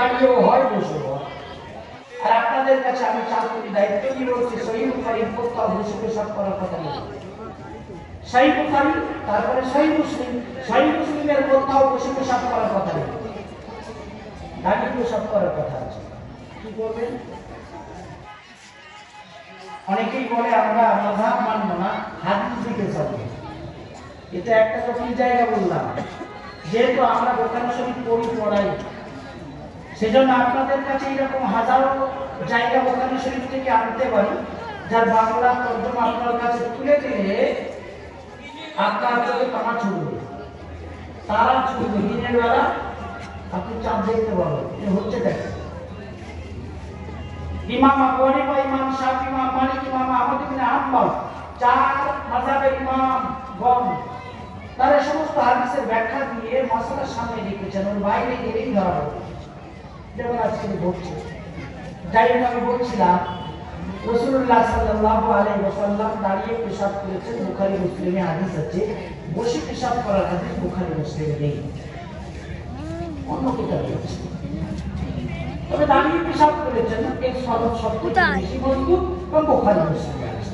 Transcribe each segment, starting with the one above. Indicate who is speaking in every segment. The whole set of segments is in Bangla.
Speaker 1: দাঁড়িয়েও হয় আর আপনাদের কাছে আমি দায়িত্ব বুখারি কোথাও বসে করার কথা নেই বুখারি, তারপরে মুসলিম মুসলিমের বসে করার কথা নেই করার কথা আছে কি অনেকেই বলে, আমরা মাঝাব মানবো না, হাদিস দিকে এটা একটা জটিল জায়গা বললাম। যেহেতু আমরা বোখারি শরীফ পড়ি, পড়াই। সেজন্য আপনাদের কাছে এরকম হাজারো জায়গা বোখারি শরীফ থেকে আনতে পারি, যার বাংলা তর্জমা আপনার কাছে তুলে দিলে আপনার চোখে তারা ছুটবে। তারা ছুটবে, দিনের বেলা আপনি চাঁদ দেখতে পাবেন হচ্ছে দেখেন ইমাম আবু হানিফা ইমাম ইমাম মালিক, ইমাম আহমদ চার ইমাম তারা সমস্ত হাদিসের ব্যাখ্যা দিয়ে মশলার সামনে রেখেছেন, ওর বাইরে গেলেই ধরা পড়বে। যেমন আজকে ঘটছে যাই আমি বলছিলাম রসুল্লাহ সাল্লাহ আলাই ওসাল্লাম দাঁড়িয়ে পেশাব করেছেন বুখারি মুসলিমে হাদিস আছে। বসে পেশাব করার হাদিস বুখারি মুসলিমে নেই। অন্য আছে তবে দাঁড়িয়ে পেশাব করেছেন এর সনদ সবথেকে? বেশি মজবুত এবং বোখারি মুসলিমে আছে।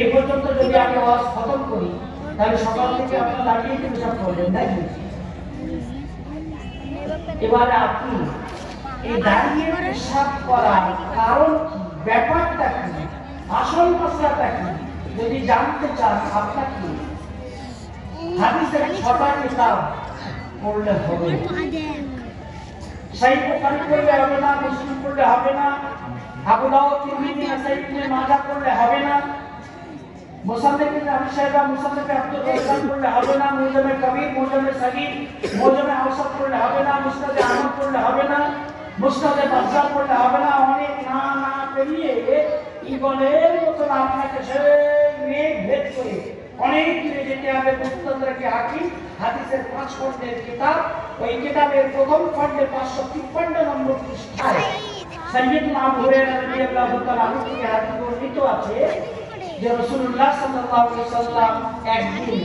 Speaker 1: এই পর্যন্ত যদি আমি ওয়াজ খতম করি তাহলে সকাল থেকে আপনারা দাঁড়িয়ে পেশাব করবেন নাকি এবারে আপনি এই দাঁড়িয়ে পেশাব করার কারণ কি ব্যাপারটা কি? আসল মশলাটা কি? যদি জানতে চান, আপনাকে হাদিসের ছটা কিতাব পড়লে হবে। সেই বুখারী পড়লে হবে না, মুসলিম পড়লে হবে না, আবু দাউদ তিরমিজি, নাসাই ইবনে মাজাহ পড়লে হবে না মুসান্নিফ আবি শাইবা মুসান্নিফ আব্দুর রাজ্জাক পড়লে হবে না মুজামে কবির মুজামে সগীর মুজামে আওসাত পড়লে হবে না মুসনাদে আহমদ পড়লে হবে না। মুসনাদে বাজ্জার পড়লে হবে না, অনেক না না পেরিয়ে ইগলের মতন আপনাকে সেই মেঘ ভেদ করে অনেক দূরে যেতে হবে। হাকিম হাদিসের পাঁচ খণ্ডের কিতাব। ওই কিতাবের প্রথম খণ্ডে পাঁচশো তিপ্পান্ন নম্বর পৃষ্ঠায় হুরায়রা রাদিয়াল্লাহু তাআলা থেকে হাদিস বর্ণিত আছে যে রাসূলুল্লাহ সাল্লাল্লাহু আলাইহি একদিন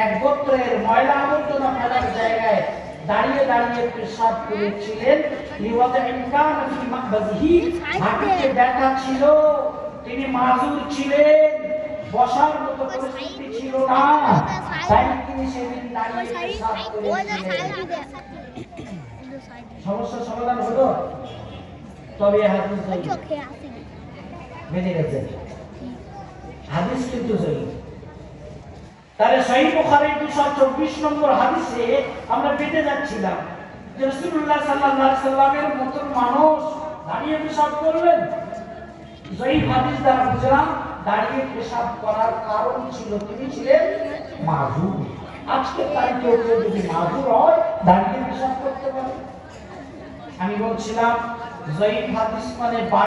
Speaker 1: এক গোত্রের ময়লা আবর্জনা ফেলার জায়গায় দাঁড়িয়ে দাঁড়িয়ে পেশাব করেছিলেন। হাঁটুতে ব্যথা ছিল তিনি মাজুর ছিলেন। বসার মতো পরিস্থিতি ছিল না। তাই তিনি সেদিন দাঁড়িয়ে পেশাব সমস্যার সমাধান হলো? তবে হাদিস। মেনে গেছে হাদিস কিন্তু সহি তাহলে সহি বুখারীর 224 নম্বর হাদিসে আমরা পেতে যাচ্ছিলাম যে রাসূলুল্লাহ সাল্লাল্লাহু সাল্লামের মতন মানুষ দাঁড়িয়ে পেশাব করলেন। সহি হাদিস দ্বারা বুঝলাম দাঁড়িয়ে পেশাব করার কারণ ছিল তিনি ছিলেন মাহুর আজকে তাই কেউ কেউ যদি মাহুর হয়, দাঁড়িয়ে পেশাব করতে পারে। আমি বলছিলাম জয়ীব হাদিস মানে